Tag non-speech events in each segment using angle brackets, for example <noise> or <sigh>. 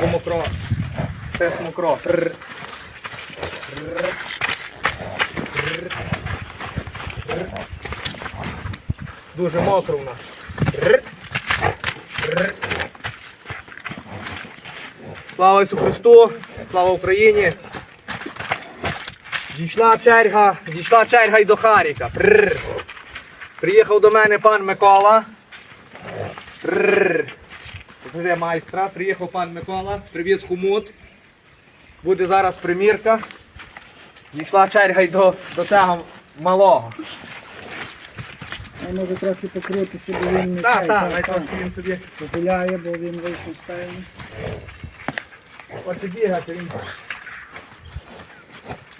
Бо мокро. Це мокро. Дуже мокро в нас. Слава Ісусу Христу! Слава Україні! Дійшла черга, дійшла черга й до Харіка. Приїхав до мене пан Микола. Прррр. Вже майстра. Приїхав пан Микола, привіз хумут. Буде зараз примірка. Дійшла черга й до, до цього малого. А може трохи покрутися, бо він не Так, так, так, так. він собі. Попиляє, бо він вийшов з стайні. От бігати він.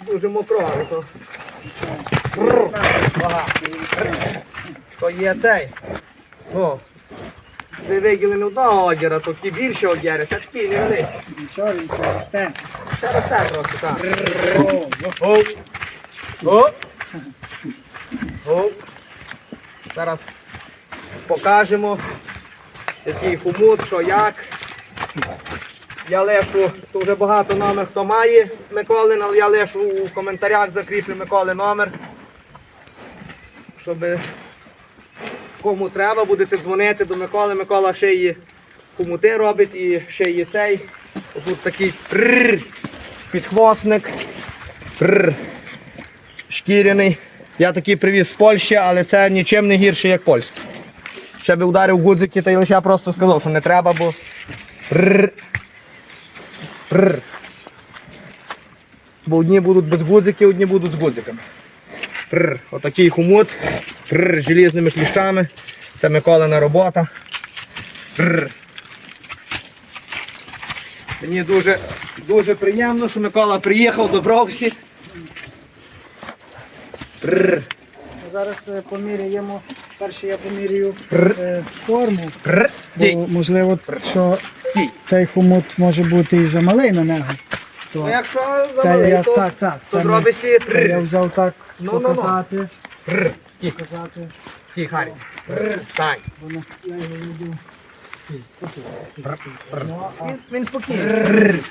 Дуже мокро, але то. То є цей. О. Ти виділи не одного одіра, то ті більше одіри, це такі невеликі. Нічого, він все росте. Ще росте трохи, так. О. О. О. Зараз покажемо, який хумут, що як. Я лишу, то вже багато номер хто має Миколин, але я лишу у коментарях закріплю Миколи номер. Щоб кому треба, будете дзвонити до Миколи. Микола ще є хомути робить і ще є цей. Тут такий прррр, підхвостник. Прррр, шкіряний. Я такий привіз з Польщі, але це нічим не гірше, як польський. Ще би ударив гудзики, та й лише просто сказав, що не треба, бо. Прррр. Прррр. Бо одні будуть без гудзиків, одні будуть з гудзиками. Прррр. Отакий хумут. З Желізними кліщами. Це Миколина робота. Прррр. Мені дуже, дуже приємно, що Микола приїхав, добрався. Прррр. Зараз е, поміряємо. Перше я поміряю е, форму. Бо, можливо, що цей хомут може бути і замалий на нього. Ну, То якщо це я то, так, так. то це зробиш і я взяв так Ну, ну, ну. Показати. Стій, Харі. Стань. Він, спокійний.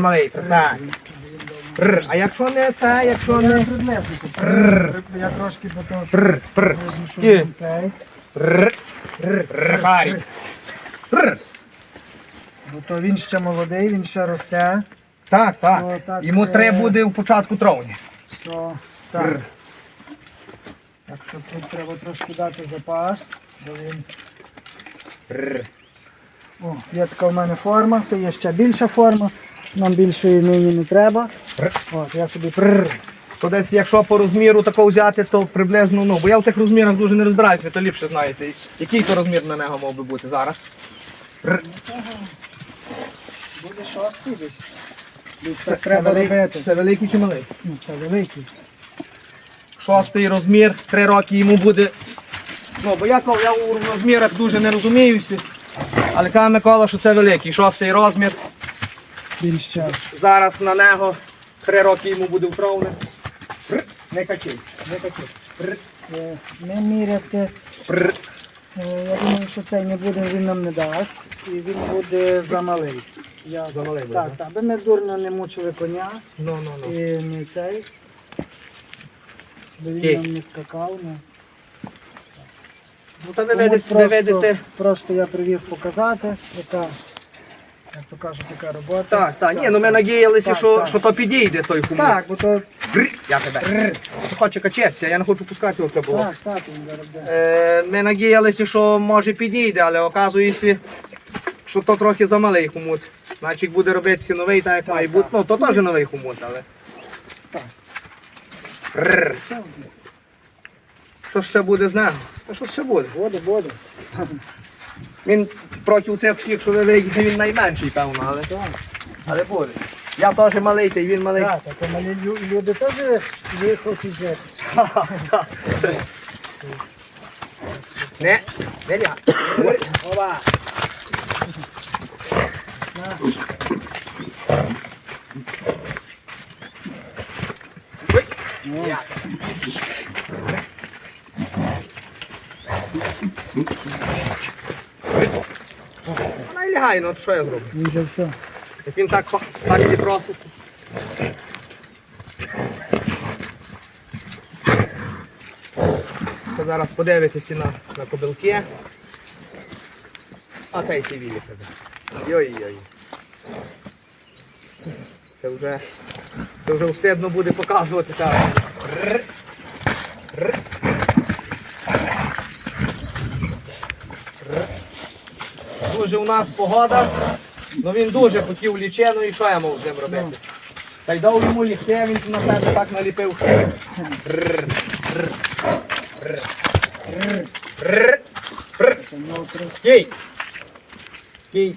Малий, пристань. А якщо не це, якщо не... Я трошки потім видно, що. Прррр. Бо то він ще молодий, він ще росте. Так, так. О, так, Йому е, треба буде у початку травня. То, так. Так що тут треба трошки дати запас, бо він. О, є така в мене форма, то є ще більша форма. Нам більшої нині не треба. От, я собі прррр. То десь, якщо по розміру такого взяти, то приблизно, ну, бо я в цих розмірах дуже не розбираюся, ви то ліпше знаєте. Який то розмір на нього мав би бути зараз? Буде шостий десь. Десь так Це треба робити. Це великий чи малий? Ну, це великий. Шостий розмір, три роки йому буде. Ну, бо я, я у розмірах дуже не розуміюся. Але каже Микола, що це великий, шостий розмір. Більше. Зараз на нього три роки йому буде вправне. Не качай, не качай. Е, Не міряти. Пррр. Е, Я думаю, що цей не буде, він нам не дасть. І він буде замалий. Я... Замалий буде, Так, да? так. Би ми дурно не мучили коня Ну, ну, ну. і не цей. Окей. він нам не скакав. Ну. Ну, та ви Тому видите, ви просто, видите. просто я привіз показати, яка, як то кажуть, така робота. Так, так, ні, ну ми надіялися, Так, що, так. що то підійде той хумор. Так, бо то Бррр, Я тебе. Хоче качатися, я не хочу пускати його було. так, так, він зараз буде. Е, ми надіялися, що може підійде, але оказується, що то трохи замалий хумут. Значить буде робитися новий, так як має бути. Ну, то теж новий хумут, але. Так. Бррр. Що ж ще буде з ним? Та що ж ще буде? Буде, буде. Він проти цих всіх, що ви видите, він найменший, певно, але, Так, але буде. Я теж малий, та й він малий. так, так, малі лю- люди теж виходять жити. Не, не ля. Опа. Ой. Я. Вона і лягає, ну от що я зроблю? він вже все. Як він так, так і просить. Це зараз подивитися на, на кобилки. А цей сі вілі тебе. Йой-йой. Це вже, це вже встидно буде показувати так. Рр. Рр. Рр. Дуже у нас погода. Ну він дуже хотів лічену і що я мав з ним робити? Та й дав йому ліхте, він на себе так наліпив. Кій. Кій.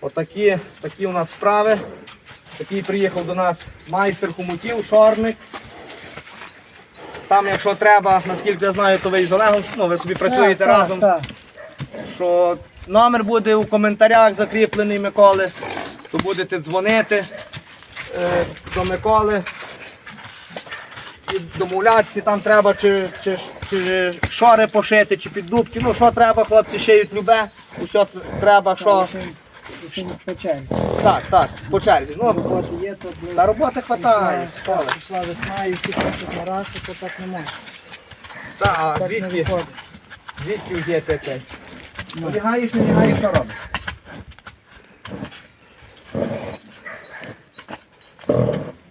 Отакі такі у нас справи. Такий приїхав до нас майстер хомутів, шорник. Там, якщо треба, наскільки я знаю, то ви із Олегом, ну, ви собі працюєте Так, разом. Так, що номер буде у коментарях закріплений Миколи, то будете дзвонити е, до Миколи і домовлятися, там треба чи, чи, чи шори пошити, чи піддубки. Ну що треба, хлопці шиють любе, усе треба, що. так. По черзі. Так, так, по черзі. Ну, Роботи є, то блин, та роботи хватає. пішла, весна і всі хочуть на раз, то так не можна. Так, а звідки, звідки взяти цей? Ну. Одягаєш, одягаєш, що робиш?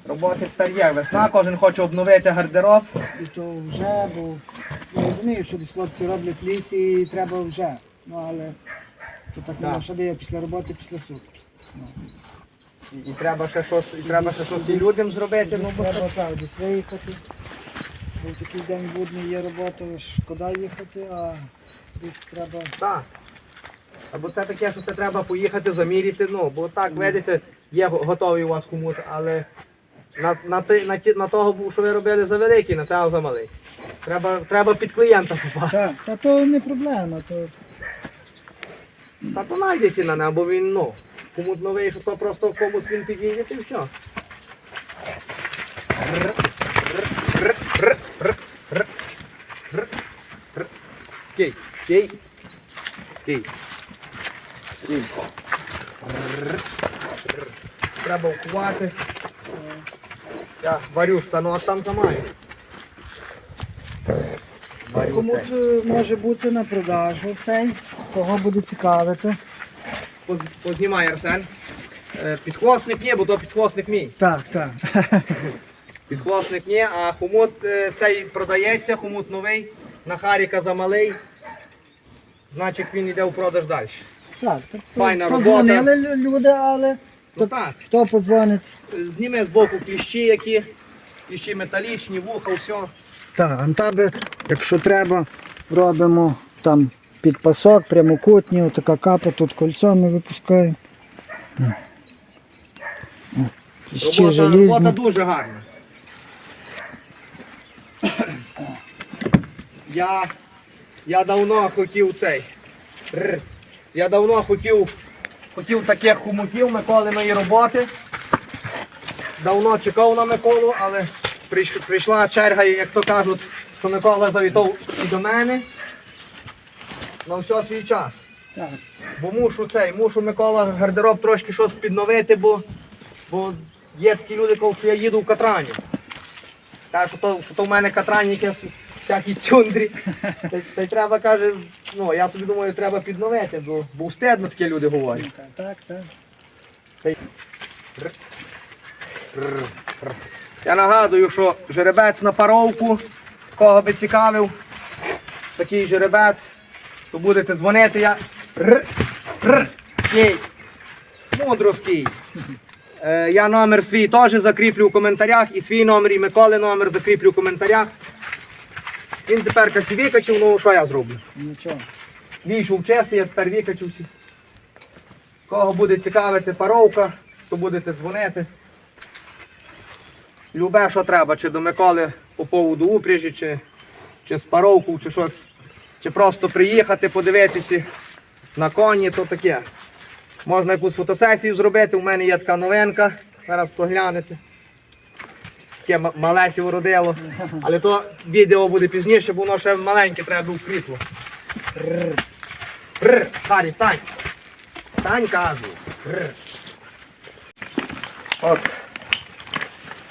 Роботи старі, весна, кожен хоче обновити гардероб. І то вже, бо я розумію, що десь хлопці роблять в лісі і треба вже. Ну але то так не що дає після роботи, після суток. І, і треба ще щось, і треба ще щось і людям зробити. Ну, бо треба так, десь виїхати. Бо в такий день будний є робота, шкода їхати, а треба. так. Або це таке, що це треба поїхати заміряти, ну, бо так, видите, є го- готовий у вас комут, але на, на, ти- на, ті- на того, що ви робили за великий, на цього за малий. Треба, треба під клієнта попасти. Так, та то не проблема, то Та то найдеться на небо, він, ну, комусь новий, що то просто комусь він підійде, і все. Кей, кей. Кей. Треба вкувати. Я варю станок там маю. Кому може бути на продажу цей, кого буде цікавити. Поз- Познімай Арсен. Е, Підхвостник ні, бо то підхвостник мій. Так, так. <laughs> Підхвостник ні, а хомут е, цей продається, хомут новий, на Харіка замалий. Значить він йде у продаж далі. Так, так. Файна Подзвонили лю- люди, але Ну так, хто подзвонить? зніме з боку кліщі які, кліщі металічні, вуха, все. Так, антаби, якщо треба, робимо там під пасок, прямокутні, отака капа, тут кольцо ми випускаємо. О. О, Ще Робота, робота желізні. дуже гарна. Я, я давно хотів цей. Я давно хотів, хотів таких хомутів Миколиної роботи. Давно чекав на Миколу, але прийшла черга, як то кажуть, що Микола завітав і до мене на все свій час. Так, Бо мушу цей, мушу Микола гардероб трошки щось підновити, бо, бо є такі люди, кажуть, що я їду в Катрані. Кажуть, що то, що то в мене Катрані якісь всякі цюндрі. Та, та й треба, каже, ну я собі думаю, треба підновити, бо, бо встидно такі люди говорять. так, так, так. Я нагадую, що жеребець на паровку, кого би цікавив, такий жеребець, то будете дзвонити, я р, р, кій, мудровський. Е, я номер свій теж закріплю в коментарях, і свій номер, і Миколи номер закріплю в коментарях. Він тепер касі викачив, ну що я зроблю? Нічого. Війшов чесний, я тепер викачився. Кого буде цікавити паровка, то будете дзвонити. Любе, що треба, чи до Миколи по поводу упряжі, чи, чи з паровку, чи щось. Чи просто приїхати, подивитися на коні, то таке. Можна якусь фотосесію зробити. У мене є така новинка. зараз поглянете. Таке ма- малесі уродило. Але то відео буде пізніше, бо воно ще маленьке, треба. Рррр. Рррр. Харі, стань. Стань, кажу. От.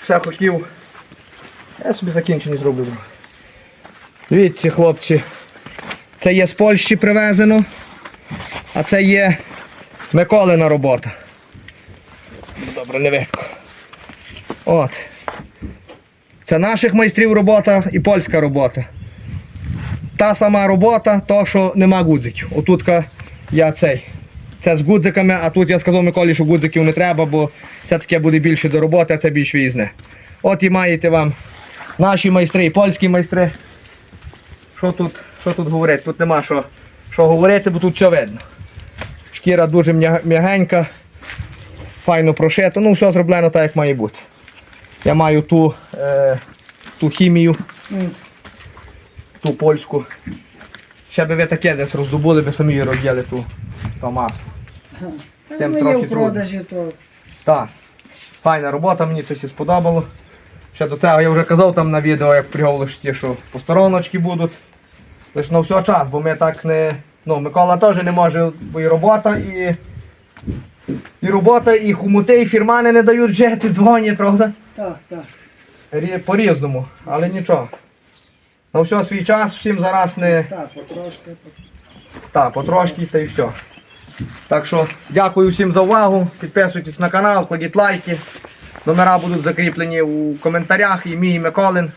Ще хотів. Я собі закінчення зроблю. Дивіться, хлопці. Це є з Польщі привезено, а це є Миколина робота. Добре, не видко. От. Це наших майстрів робота і польська робота. Та сама робота, то що нема гудзиків. Отут я цей. Це з гудзиками, а тут я сказав Миколі, що гудзиків не треба, бо це таке буде більше до роботи, а це більш візне. От і маєте вам наші майстри і польські майстри. Що тут, що тут говорити? Тут нема що, що говорити, бо тут все видно. Шкіра дуже м'я- м'ягенька, файно прошито, ну все зроблено так, як має бути. Я маю ту, е, ту хімію, ту польську. Ще би ви таке десь роздобули, би самі розділи ту, то масло. З тим Ну, трохи в продажі, то Так. Файна робота, мені це сподобало. Ще до цього я вже казав там на відео, як приговлиш ті, що постороночки будуть. Лише на все час, бо ми так не. Ну, Микола теж не може, бо і робота, і. І робота, і хумути, і фірмани не дають жити, дзвонять, правда? Так, так. По-різному, але нічого. На все свій час, всім зараз не. Так, потрошки. Так, потрошки та й все. Так що дякую всім за увагу. Підписуйтесь на канал, кладіть лайки. Номера будуть закріплені у коментарях. І мій і Миколин.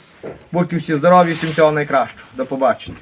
Будьте всі здорові, всім всього найкращого. До побачення.